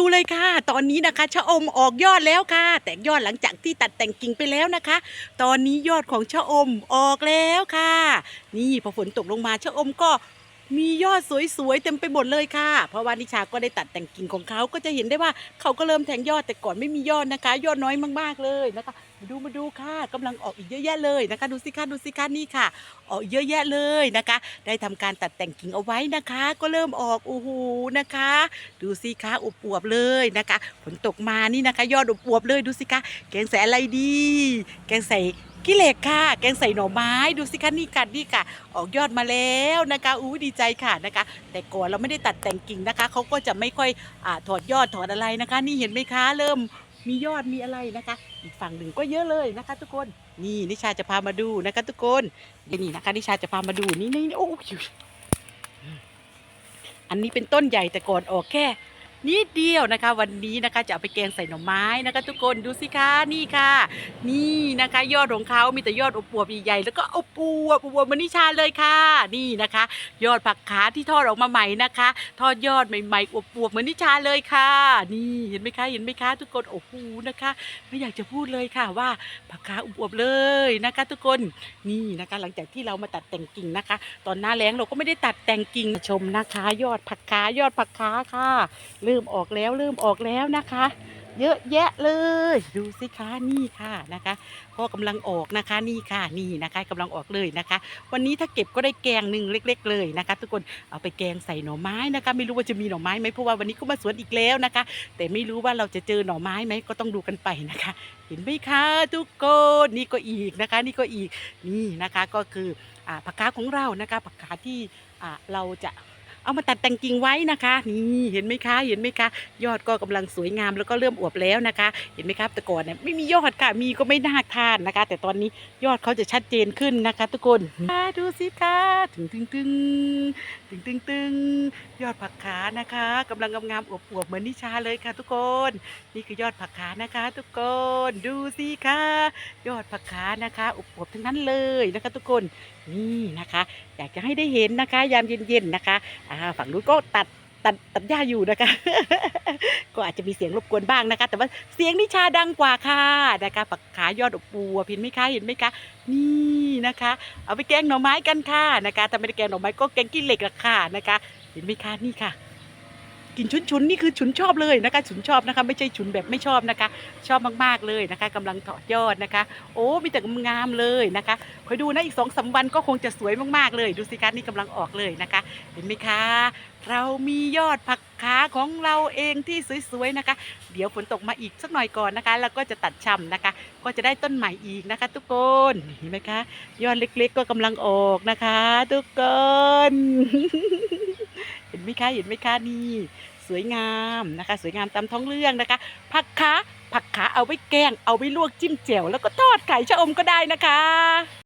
ดูเลยค่ะ ตอนนี้นะคะชะอมออกยอดแล้วค่ะ แตกยอดหลังจากที่ตัดแต่งกิ่งไปแล้วนะคะ ตอนนี้ยอดของชะอมออกแล้วค่ะ นี่พอฝนตกลงมาชะอมก็ มียอดสวยๆเต็มไปหมดเลยค่ะ เพราะว่านิชาก็ได้ตัดแต่งกิ่งของเขาก็จะเห็นได้ว่าเขาก็เริ่มแทงยอดแต่ก่อนไม่มียอดนะคะ ยอดน้อยมากๆเลยนะคะมาดูมาดูค่ะกำลังออกอีกเยอะแยะเลยนะคะ ดูสิค่ะดูสิค่ะนี่ค่ะ ออกเยอะแยะเลยนะคะ ได้ทำการตัดแต่งกิ่งเอาไว้นะคะ ก็เริ่มออกโอ้โหนะคะ ดูสิคะอวบเลยนะคะฝนตกมานี่นะคะ ยอดอวบเลยดูสิคะแกงใส่อะไรดี แกงใส่ กิเลกค่ะ แกงใส่หน่อไม้ดูสิคะนี่กันนี่ค่ะ ออกยอดมาแล้วนะคะอู้ดีใจค่ะนะคะ แต่ก่อนเราไม่ได้ตัดแต่งกิ่งนะคะเขาก็จะไม่ค่อยอถอดยอดถอดอะไรนะคะ นี่เห็นไหมคะเริ่มมียอดมีอะไรนะคะ อีกฝั่งหนึ่งก็เยอะเลยนะคะ ทุกคนนี่นิชาจะพามาดูนะคะ ทุกคนนี่นะคะนิชาจะพามาดูนี่นี่โอ้ยอันนี้เป็นต้นใหญ่แต่ก่อนออกแค่ นิดเดียวนะคะ วันนี้นะคะจะเอาไปแกงใส่หน่อไม้นะคะ ทุกคนดูสิคะนี่ค่ะ นี่นะคะ ยอดของเขามีแต่ยอดอบอวบใหญ่ๆแล้วก็อบอวบอบอวบเหมอนิชาเลยค่ะ นี่นะคะ ยอดผักขาที่ทอดออกมาใหม่นะคะ ทอดยอดใหม่ๆอบอวบเหมือนนิชาเลยค่ะ นี่เห็นไหมคะเห็นไหมคะ ทุกคนโอ้โหนะคะ ไม่อยากจะพูดเลยค่ะว่าผักขาอบอวบเลยนะคะ ทุกคนนี่นะคะ หลังจากที่เรามาตัดแต่งกิ่งนะคะ ตอนหน้าแล้งเราก็ไม่ได้ตัดแต่งกิ่งชมนะคะ ยอดผักขายอดผักขาค่ะริ่มออกแล้วเริ่มออกแล้วนะคะ เยอะแยะเลย ดูสิคะนี่ค่ะนะคะก็กำลังออกนะคะนี่ค่ะนี่นะคะกำลังออกเลยนะคะ วันนี้ถ้าเก็บก็ได้แกงหนึ่งเล็ก ๆ เลยนะคะ ทุกคนเอาไปแกงใส่หน่อไม้นะคะ ไม่รู้ว่าจะมีหน่อไม้ไหมเพราะว่าวันนี้ก็มาสวนอีกแล้วนะคะ แต่ไม่รู้ว่าเราจะเจอหน่อไม้ไหมก็ต้องดูกันไปนะคะ เห็นไหมคะทุกคนนี่ก็อีกนะคะ นี่ก็อีกนี่นะคะก็คือผักกาของเรานะคะผักกาที่เราจะ เอามาตัดแต่งกิ่งไว้นะคะ นี่เห็นไหมคะเห็นไหมคะ ยอดก็กำลังสวยงามแล้วก็เริ่มอวบแล้วนะคะ เห็นไหมครับแต่ก่อนเนี่ยไม่มียอดค่ะ มีก็ไม่น่าทานนะคะ แต่ตอนนี้ยอดเขาจะชัดเจนขึ้นนะคะ ทุกคนมาดูสิคะถึงตึงตึงตึงตึงตึงยอดผักขานะคะกำลังงามๆอวบๆเหมือนนิชาเลยค่ะทุกคน นี่คือยอดผักขานะคะ ทุกคนดูสิคะยอดผักขานะคะอวบๆทั้งนั้นเลยนะคะ ทุกคนนี่นะคะ อยากจะให้ได้เห็นนะคะ ยามเย็นๆนะคะอ่าฝั่งนู้นก็ตัดตัดตัดหญ้าอยู่นะคะ ก็อาจจะมีเสียงรบกวนบ้างนะคะ แต่ว่าเสียงนิชาดังกว่าค่ะนะคะปักขายอดอบอวบเห็นไหมคะเห็นไหมคะ นี่นะคะ เอาไปแกงหน่อไม้กันค่ะนะคะถ้าไม่ได้แกงหน่อไม้ก็แกงกี้เหล็กละค่ะนะคะ เห็นไหมคะนี่ค่ะ กินชุนๆนี่คือฉุนชอบเลยนะคะฉุนชอบนะคะ ไม่ใช่ฉุนแบบไม่ชอบนะคะ ชอบมากๆเลยนะคะกำลังถอดยอดนะคะ โอ้มีแต่งามเลยนะคะคอยดูนะอีกสองสามวันก็คงจะสวยมากๆเลย ดูสิคะนี่กำลังออกเลยนะคะ เห็นไหมคะ เรามียอดผักขาของเราเองที่สวยๆนะคะ เดี๋ยวฝนตกมาอีกสักหน่อยก่อนนะคะ แล้วก็จะตัดช่ำนะคะ ก็จะได้ต้นใหม่อีกนะคะ ทุกคนเห็นไหมคะ ยอดเล็กๆ ก็กำลังออกนะคะ ทุกคน เห็นไหมคะเห็นไหมคะนี่สวยงามนะคะ สวยงามตามท้องเรื่องนะคะ ผักขาผักขาเอาไว้แกง เอาไว้ลวกจิ้มแจ่วแล้วก็ทอดไข่ชะอมก็ได้นะคะ